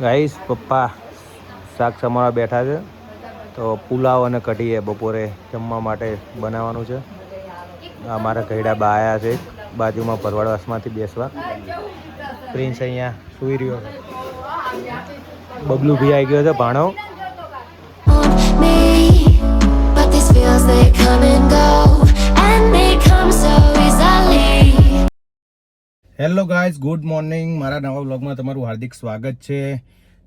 Guys, પપ્પા શાક સમારવા બેઠા છે. તો પુલાવ અને કઢી બપોરે જમવા માટે બનાવવાનું છે. આ મારા ઘરડા બા આવ્યા છે. બાજુમાં પરવાડવાસમાંથી બેસવા. પ્રિન્સ અહીંયા સૂઈ રહ્યો છે. બબલુ ભી આવી ગયો છે ભાણો હેલો ગાઈઝ ગુડ મોર્નિંગ મારા નવા બ્લોગમાં તમારું હાર્દિક સ્વાગત છે.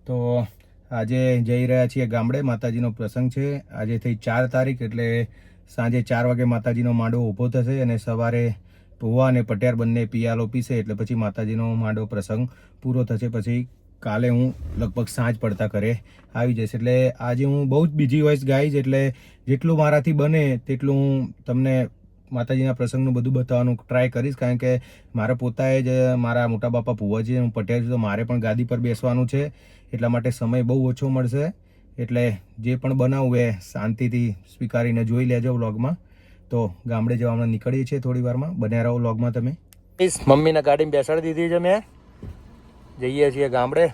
તો આજે જઈ રહ્યા છીએ ગામડે, માતાજીનો પ્રસંગ છે. આજે થઈ ચાર તારીખ એટલે સાંજે ચાર વાગે માતાજીનો માંડો ઊભો થશે અને સવારે પૌવા અને પટિયાર બંને પિયાલો પીશે એટલે પછી માતાજીનો માંડો પ્રસંગ પૂરો થશે. પછી કાલે હું લગભગ સાંજ પડતા ઘરે આવી જઈશ. એટલે આજે હું બહુ જ બીજી હોઈશ ગાઈઝ એટલે જેટલું મારાથી બને તેટલું હું તમને માતાજીના પ્રસંગનું બધું બતાવવાનું ટ્રાય કરીશ કારણ કે મારા પોતાએ જ મારા મોટા બાપા ભુવાજી હું પટેલ છું તો મારે પણ ગાદી પર બેસવાનું છે. એટલા માટે સમય બહુ ઓછો મળશે. એટલે જે પણ બનાવવું એ શાંતિથી સ્વીકારીને જોઈ લેજો વ્લોગમાં. તો ગામડે જવા હમણાં નીકળીએ છીએ થોડી વારમાં. બન્યા રહો વ્લોગમાં તમે. મમ્મીને ગાડીમાં બેસાડી દીધી છે મેં. જઈએ છીએ ગામડે.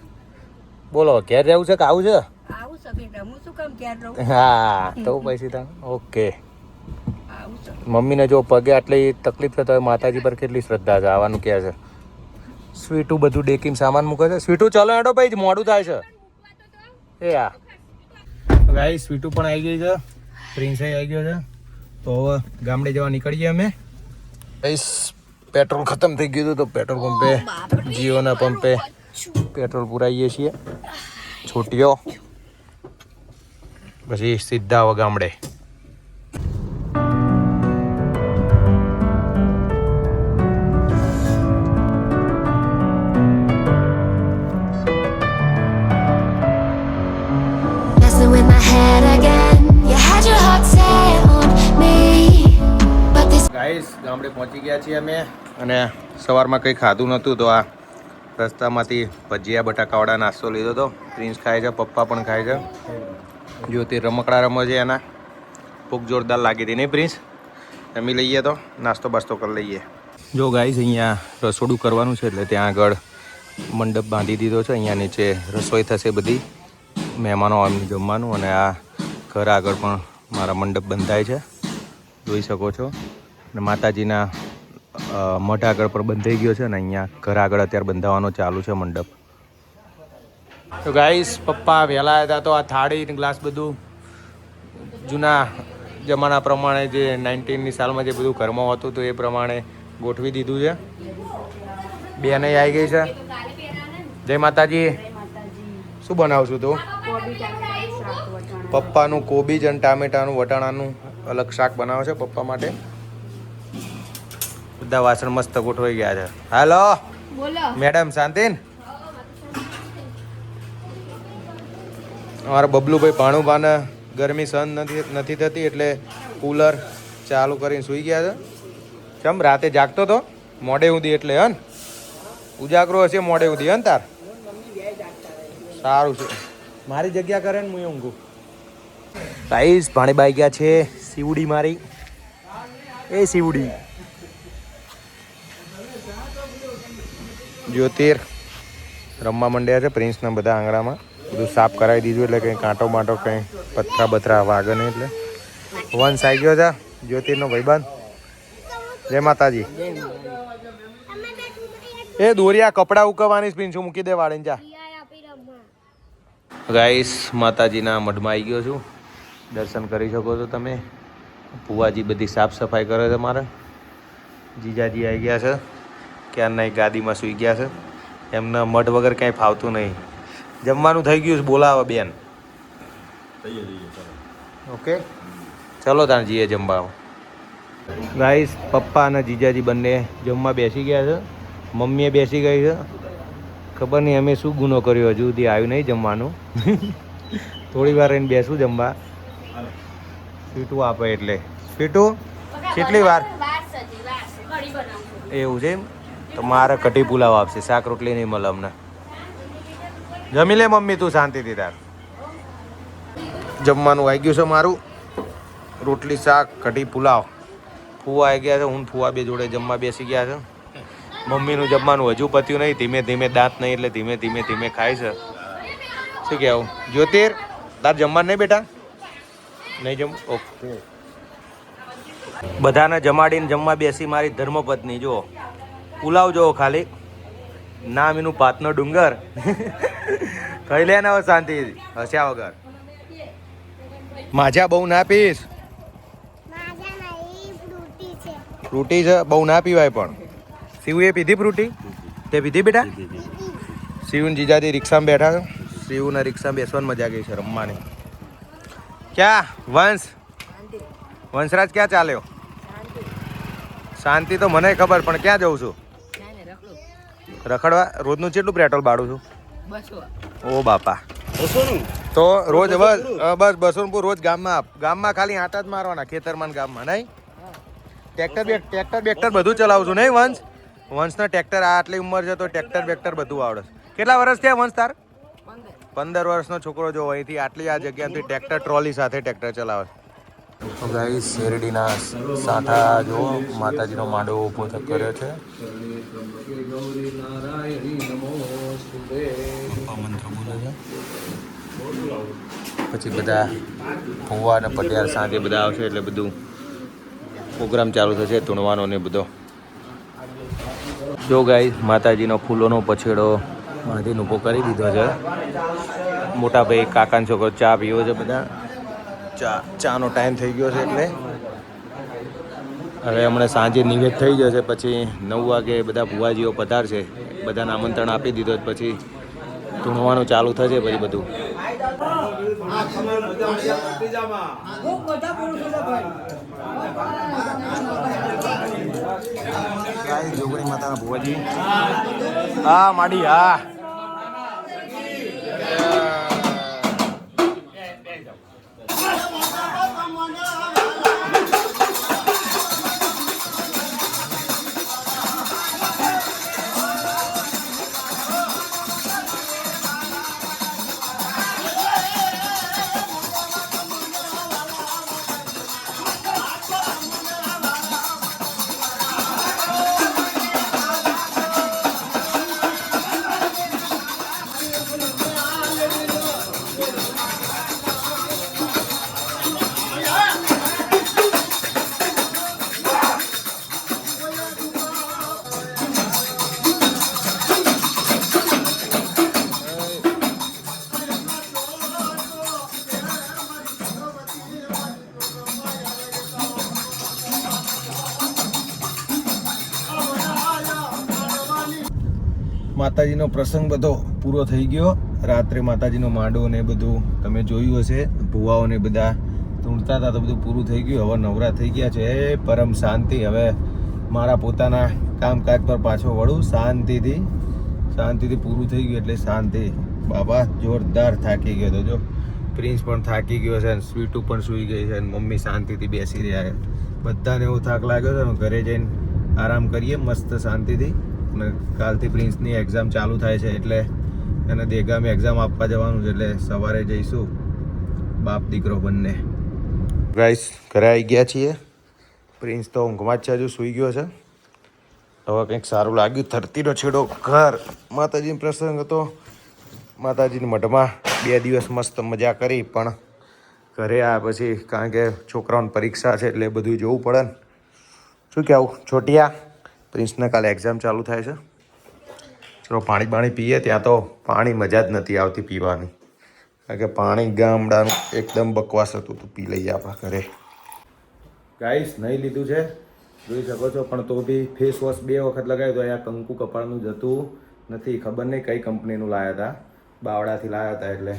બોલો ઘેર રહેવું છે કે આવું છે? આવું છે બેટા હું શું કામ ક્યાં રહું? હા તો પછી ઓકે મમ્મીને જો પગે આટલી તકલીફ છે તો હવે માતાજી પર કેટલી શ્રદ્ધા છે? આવવાનું કહે છે. સ્વીટું બધું ડેકીમ સામાન મૂકે છે. સ્વીટું ચાલો એડો ભાઈ મોડું થાય છે. એ આ. ગાઈ સ્વીટું પણ આવી ગઈ છે. પ્રિન્સે આવી ગયો છે. તો હવે ગામડે જવા નીકળીએ અમે. પેટ્રોલ ખતમ થઈ ગયું તો પેટ્રોલ પંપે જીઓના પંપે પેટ્રોલ પુરાઈએ છીએ. છૂટ્યો. પછી સીધા હવે ગામડે. ગામડે પહોંચી ગયા છીએ અમે. અને સવારમાં કંઈ ખાધું નહોતું તો આ રસ્તામાંથી ભજીયા, બટાકાવાળા નાસ્તો લીધો હતો પ્રિન્સ ખાય છે, પપ્પા પણ ખાય છે. જો તે રમકડા રમે છે એના. ભૂખ જોરદાર લાગી હતી, નહીં પ્રિન્સ? જમી લઈએ તો, નાસ્તો બાસ્તો કરી લઈએ. જો ગાઈસ, અહીંયા રસોડું કરવાનું છે એટલે ત્યાં આગળ મંડપ બાંધી દીધો છે. અહીંયા નીચે રસોઈ થશે બધી. મહેમાનો આવીને જમવાનું અને આ ઘર આગળ પણ મારા મંડપ બંધાય છે. જોઈ શકો છો. અને માતાજીના મઢ આગળ પર બંધાઈ ગયો છે ને અહીંયા ઘર આગળ અત્યારે બંધાવવાનો ચાલુ છે મંડપ. તો ગાઈસ પપ્પા વહેલા આવ્યા હતા તો આ થાળી ગ્લાસ બધું જૂના જમાના પ્રમાણે જે નાઇન્ટીનની સાલમાં જે બધું ઘરમાં હતું તો એ પ્રમાણે ગોઠવી દીધું છે. બેને આવી ગઈ છે. જય માતાજી. શું બનાવશું તું? પપ્પાનું કોબીજ અને ટામેટાનું વટાણાનું અલગ શાક બનાવે છે પપ્પા માટે? બધા વાસણ મસ્ત ગોઠવાઈ ગયા છે. હાલો. મેડમ શાંતિ? અમારા બબલુભાઈ ભાણુભાને ગરમી સહન નથી નથી થતી એટલે કુલર ચાલુ કરીને સૂઈ ગયા છે. ચમ રાતે જાગતો તો? મોડે સુધી એટલે હન? ઉજાગરો હશે મોડે સુધી હન તાર? સારું છે. મારી જગ્યા કરે ને હું ઊંઘું. ગાઈસ ભાણી બાઈ ગયા છે સીવડી મારી. એ સીવડી. જ્યોતિર રમવા માંડ્યા છે, પ્રિન્સના બધા આંગણામાં. બધું સાફ કરાવી દીધું એટલે કંઈ કાંટો માંટો કંઈ પથરા બથરા વાગે નહીં એટલે. વંશ આવી ગયો છે, જ્યોતિરનો ભાઈબંધ. જય માતાજી. એ દોરિયા, કપડાં ઉકવવાની પ્રિન્સ મૂકી દે વાળીને જા. ગાઈસ, માતાજીના મઢમાં આવી ગયો છું. દર્શન કરી શકો છો તમે. ભુવાજી બધી સાફ સફાઈ કરે છે મારે. જીજાજી આવી ગયા છે. ક્યારના ગાદીમાં સૂઈ ગયા છે. એમને મઢ વગર ક્યાંય ફાવતું નહીં જમવાનું થઈ ગયું છે બોલાવો બેન. ઓકે? ચલો ત્યાં જઈએ જમવા ગાઈસ પપ્પા અને જીજાજી બંને જમવા બેસી ગયા છે. મમ્મીએ બેસી ગઈ છે. ખબર નહીં અમે શું ગુનો કર્યો હજુ સુધી આવ્યું નહીં જમવાનું. થોડી વાર રહીને બેસું જમવા. સ્વીટું આપે એટલે. સ્વીટું કેટલી વાર? એવું છે એમ? તો મારે કઢી પુલાવ આપશે. શાક રોટલી નહીં મળે અમને. જમી લે મમ્મી તું શાંતિથી તાર. જમવાનું આવી ગયું છે મારું. રોટલી, શાક, કઢી, પુલાવ. ફૂવા આવી ગયા છે, હું ફૂવા બે જોડે જમવા બેસી ગયા છે. મમ્મીનું જમવાનું હજુ પત્યું નહીં, ધીમે ધીમે દાંત નહીં એટલે ધીમે ધીમે ધીમે ખાય છે. શું કહેવું? જ્યોતિર, તાર જમવા નહીં બેટા? નહીં જમ, ઓકે. બધાને જમાડીને જમવા બેસી મારી ધર્મપત્ની, જુઓ. પુલાવ જોવો ખાલી. નામ એનું ભાતનો ડુંગર. ખાઈ લે ને હવે શાંતિ. હસ્યા વગર. માજા બહુ ના પીશ. ફ્રૂટી છે, બહુ ના પીવાય પણ. શિવે પીધી ફ્રૂટી? તે પીધી બેટા? શિવને જીજાજી રિક્ષામાં બેઠા શિવના રિક્ષામાં બેસવાની મજા ગઈ છે, રમવાની. ક્યાં? વંશ? વંશરાજ ક્યાં ચાલ્યો? શાંતિ તો મને ખબર, પણ ક્યાં જઉં છું? રખડવા? રોજનું કેટલું પેટ્રોલ બાળું છું? ઓ બાપા. તો રોજ બસ બસ બસોનપુર રોજ ગામમાં ગામમાં ખાલી આટા જ મારવાના ખેતરમાં ગામમાં નહીં? ટ્રેક્ટર બે ટ્રેક્ટર બેક્ટર બધું ચલાવું છું નહીં વંશ? વંશના ટ્રેક્ટર આ આટલી ઉંમર છે તો ટ્રેક્ટર બેક્ટર બધું આવડે કેટલા વર્ષ થયા વંશ તાર? પંદર. વર્ષનો છોકરો જો અહીંથી આટલી આ જગ્યાથી ટ્રેક્ટર ટ્રોલી સાથે ટ્રેક્ટર ચલાવે તો ગાઈ શેરડીના સાંઠા જો માતાજીનો માંડવો ઊભો કર્યો છે. પછી બધા ભુવા અને પટિયાર સાંજે બધા આવશે એટલે બધું પ્રોગ્રામ ચાલુ થશે તૂણવાનો ને બધો. જો ગાઈ માતાજીનો ફૂલોનો પછેડો માધીને ઊભો કરી દીધો છે. મોટા ભાઈ કાકાનો છોકરો ચા પીવો છે બધા. ચા ચાનો ટાઈમ થઈ ગયો છે એટલે હવે હમણાં સાંજે નિવેદ થઈ જશે પછી નવ વાગે બધા ભુવાજીઓ પધારશે. બધાને આમંત્રણ આપી દીધો પછી ધૂણવાનું ચાલુ થશે પછી બધું. જોગણી માતાના ભુવાજી. હા માડી હા. માતાજીનો પ્રસંગ બધો પૂરો થઈ ગયો. રાત્રે માતાજીનો માંડો ને બધું તમે જોયું હશે. ભુવાઓને બધા તૂણતા હતા તો બધું પૂરું થઈ ગયું. હવે નવરા થઈ ગયા છે. પરમ શાંતિ. હવે મારા પોતાના કામકાજ પર પાછો વળું. શાંતિથી શાંતિથી પૂરું થઈ ગયું એટલે શાંતિ. બાબા જોરદાર થાકી ગયો તો જો. પ્રિન્સ પણ થાકી ગયો છે અને સ્વીટુ પણ સૂઈ ગઈ છે અને મમ્મી શાંતિથી બેસી રહ્યા છે. બધાને એવો થાક લાગ્યો છે. ઘરે જઈને આરામ કરીએ, મસ્ત શાંતિથી. અને કાલથી પ્રિન્સની એક્ઝામ ચાલુ થાય છે એટલે એને દેગામે એક્ઝામ આપવા જવાનું છે એટલે સવારે જઈશું બાપ દીકરો બંને. ગાઈસ ઘરે આવી ગયા છીએ. પ્રિન્સ તો ઊંઘમાં જ છે, હજુ સૂઈ ગયો છે. હવે કંઈક સારું લાગ્યું, ધરતીનો છેડો ઘર. માતાજીનો પ્રસંગ હતો. માતાજીની મઢમાં બે દિવસ મસ્ત મજા કરી, પણ ઘરે આ પછી કારણ કે છોકરાઓની પરીક્ષા છે એટલે બધું જોવું પડે ને. શું કહેવું? છોટિયા? પ્રિન્સને કાલે એક્ઝામ ચાલુ થાય છે. ચલો પાણી બાણી પીએ ત્યાં તો પાણી મજા જ નથી આવતી પીવાની. કારણ કે પાણી ગામડાનું એકદમ બકવાસ હતું તો પી લઈએ આપણા ઘરે. ગાઈસ નહીં લીધું છે. જોઈ શકો છો પણ તો બી ફેસ વોશ બે વખત લગાવ્યું તો અહીંયા કંકુ કપાળનું જતું નથી ખબર નહીં કઈ કંપનીનું લાવ્યા હતા બાવડાથી લાવ્યા હતા એટલે.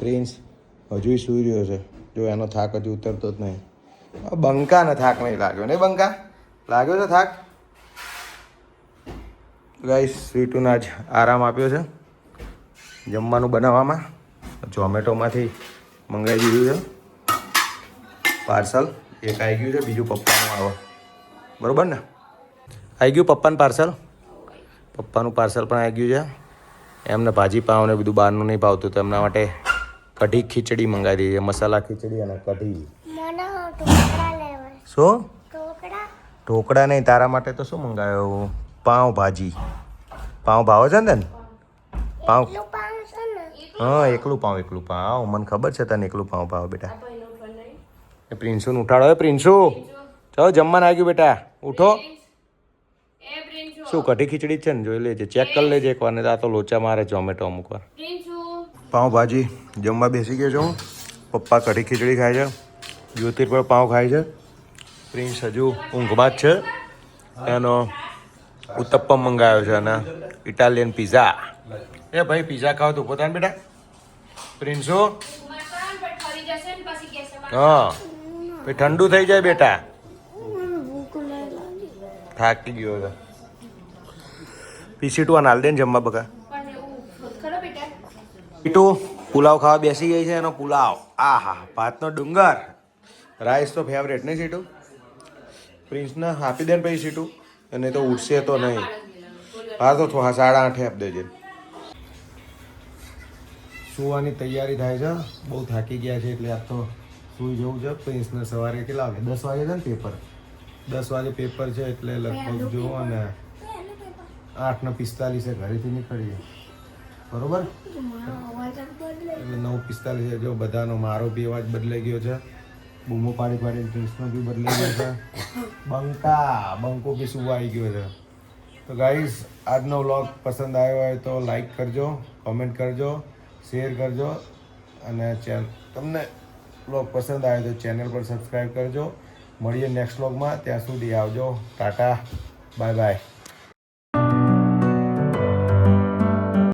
પ્રિન્સ હજુય સૂઈ રહ્યો છે. જો એનો થાક હજુ ઉતરતો જ નહીં. બંકાને થાક નહીં લાગ્યો નહીં બંકા? લાગ્યો છે થાક? ગાઈસ સ્વીટુને આજ આરામ આપ્યો છે જમવાનું બનાવવામાં. ઝોમેટોમાંથી મંગાવી દીધું છે. પાર્સલ એક આવી ગયું છે બીજું પપ્પાનું આવે. બરોબર ને? આવી ગયું પપ્પાનું પાર્સલ? પપ્પાનું પાર્સલ પણ આવી ગયું છે. એમને ભાજી પાવ ને બધું બહારનું નહીં ભાવતું તો એમના માટે કઢી ખીચડી મંગાવી દીધી મસાલા ખીચડી અને કઢી. શું? ઢોકળા નહીં તારા માટે તો શું મંગાવ્યું? પાઉં ભાજી પાઉં ભાવે છે ને. તને પાઉં હા એકલું પાવ એકલું પાવ મને ખબર છે તને એકલું પાઉં ભાવ બેટા. એ પ્રિન્સુને ઉઠાડો એ પ્રિન્સુ. ચાલો જમવાનું આવી ગયું બેટા. ઉઠો. શું કઢી ખીચડી જ છે ને? જોઈ લેજે ચેક કરી લેજે એકવાર ને આ તો લોચા મારે ઝોમેટો અમુક વાર. પાઉંભાજી જમવા બેસી ગયો છું. પપ્પા કઢી ખીચડી ખાય છે. જ્યોતિર પણ પાઉં ખાય છે. પ્રિન્સ હજુ ઊંઘમાં જ છે. એનો ઉત્તપ્પમ મંગાવ્યો છે અને ઇટાલિયન પીઝા. એ ભાઈ, પીઝા ખાવ તો પોતાને બેટા. પ્રિન્સો? હા. પછી ઠંડુ થઈ જાય બેટા. થાકી ગયો છે. પીસી ટુ નાલ દે ને જમવા બકા. પીટુ, પુલાવ ખાવા બેસી ગઈ છે એનો પુલાવ. આ હા ભાતનો ડુંગર. રાઈસ તો ફેવરેટ નહીં સીટુ? પ્રિન્સને આપી દે ને પછી સીટુ. અને તો ઉઠશે તો નહીં. હા તો સાડા આઠે આપી દેજે. સુવાની તૈયારી થાય છે. બહુ થાકી ગયા છે એટલે આ તો સુઈ જવું છે. પ્રિન્સને સવારે કેટલા વાગે? દસ વાગે છે ને પેપર? દસ વાગે પેપર છે એટલે લગભગ જો અને આઠ ને પિસ્તાલીસે ઘરેથી નીકળીએ. બરોબર? એટલે નવ પિસ્તાલીસે જો બધાનો મારો બી અવાજ બદલાઈ ગયો છે. બૂમો પાડી પાડી ડ્રેસમાં બી બદલાઈ ગયો છે. બંકા, બંકો બી સુવાઈ ગયો છે? તો ગાઈઝ આજનો વ્લોગ પસંદ આવ્યો હોય તો લાઈક કરજો કોમેન્ટ કરજો શેર કરજો અને ચેન તમને વ્લોગ પસંદ આવ્યો તો ચેનલ પર સબસ્ક્રાઈબ કરજો. મળીએ નેક્સ્ટ વ્લોગમાં ત્યાં સુધી આવજો. ટાટા. Bye bye